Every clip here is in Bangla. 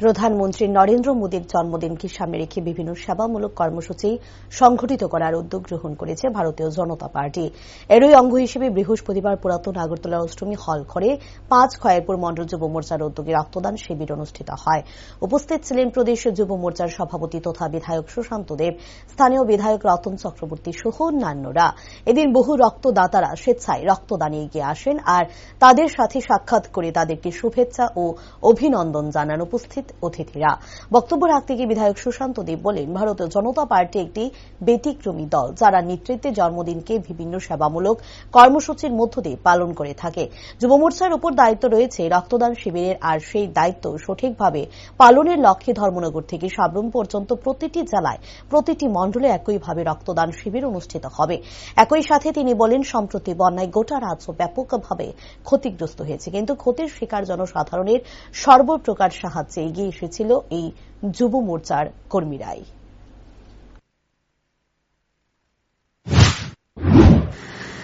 প্রধানমন্ত্রী নরেন্দ্র মোদীর জন্মদিনকে সামনে রেখে বিভিন্ন সেবামূলক কর্মসূচি সংঘটিত করার উদ্যোগ গ্রহণ করেছে ভারতীয় জনতা পার্টি। এরই অঙ্গ হিসেবে বৃহস্পতিবার পুরাতন আগরতলা অষ্টমী হল ঘরে পাঁচ খয়েরপুর মন্ডল যুব মোর্চার উদ্যোগে রক্তদান শিবির অনুষ্ঠিত হয়। উপস্থিত ছিলেন প্রদেশ যুব মোর্চার সভাপতি তথা বিধায়ক সুশান্ত দেব, স্থানীয় বিধায়ক রতন চক্রবর্তী সহ অন্যান্যরা। এদিন বহু রক্তদাতারা স্বেচ্ছায় রক্তদানে এগিয়ে আসেন আর তাদের সাথে সাক্ষাৎ করে তাদেরকে শুভেচ্ছা ও অভিনন্দন জানান উপস্থিত অতিথিরা। বক্তব্য রাখতে গিয়ে বিধায়ক সুশান্ত দেব বলেন, ভারতীয় জনতা পার্টি একটি ব্যতিক্রমী দল, যারা নেতৃত্বে জন্মদিনকে বিভিন্ন সেবামূলক কর্মসূচির মধ্য দিয়ে পালন করে থাকে। যুব মোর্চার উপর দায়িত্ব রয়েছে রক্তদান শিবিরের, আর সেই দায়িত্ব সঠিকভাবে পালনের লক্ষ্যে ধর্মনগর থেকে সাবরুম পর্যন্ত প্রতিটি জেলায়, প্রতিটি মণ্ডলে একইভাবে রক্তদান শিবির অনুষ্ঠিত হবে। একই সাথে তিনি বলেন, সম্প্রতি বন্যায় গোটা রাজ্য ব্যাপকভাবে ক্ষতিগ্রস্ত হয়েছে, কিন্তু ক্ষতির শিকার জনসাধারণের সর্বপ্রকার সাহায্যে এগিয়ে এসেছিল এই যুব মোর্চার কর্মীরাই।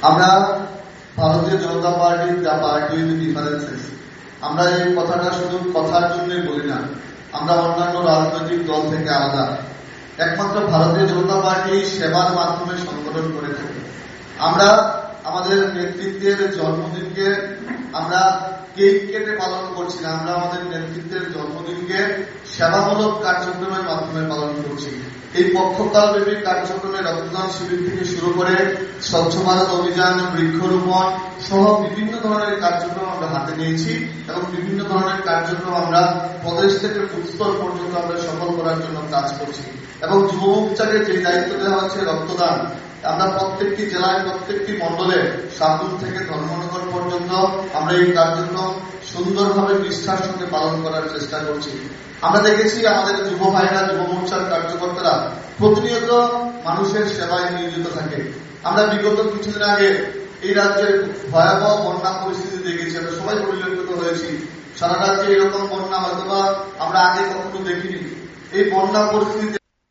আমরা ভারতীয় জনতা পার্টির যা পার্টি ডিফারেন্সেস আমরা এই কথাটা শুধু কথার জন্যই বলি না, আমরা অন্যান্য রাজনৈতিক দল থেকে আলাদা। একমাত্র ভারতীয় জনতা পার্টি সেবার মাধ্যমে সংগঠন করে থাকে। আমরা আমাদের নেতৃত্বের জন্মদিনকে আমরা কেক কেটে পালন করছি না আমরা আমাদের নেতৃত্বের জন্মদিনকে সেবামূলক কার্যক্রমের মাধ্যমে পালন করছি। এই পক্ষকালব্যাপী কার্যক্রমে রক্তদান শিবির থেকে শুরু করে স্বচ্ছ ভারত অভিযান, বৃক্ষরোপণ সহ বিভিন্ন ধরনের কার্যক্রম আমরা হাতে নিয়েছি এবং বিভিন্ন ধরনের কার্যক্রম আমরা প্রদেশ থেকে উত্তর পর্যন্ত আমরা সফল করার জন্য কাজ করছি। এবং যুব মোর্চাকে যে দায়িত্ব দেওয়া হচ্ছে রক্তদান আমরা প্রত্যেকটি জেলায়, প্রত্যেকটি মন্ডলে সাবুল থেকে ধর্মনগর পর্যন্ত আমরা এই কার্যক্রম সুন্দরভাবে নিষ্ঠার সঙ্গে পালন করার চেষ্টা করছি। আমরা দেখেছি আমাদের যুব ভাইরা, যুব মোর্চার কার্যকর্তারা প্রতিনিয়ত মানুষের সেবায় নিয়োজিত থাকে। আমরা বিগত কিছুদিন আগে এই রাজ্যের ভয়াবহ বন্যা পরিস্থিতি দেখেছি, আমরা সবাই পরিলক্ষিত হয়েছি। সারা রাজ্যে এরকম বন্যা হয়তোবা আমরা আগে কখনো দেখিনি। এই বন্যা পরিস্থিতিতে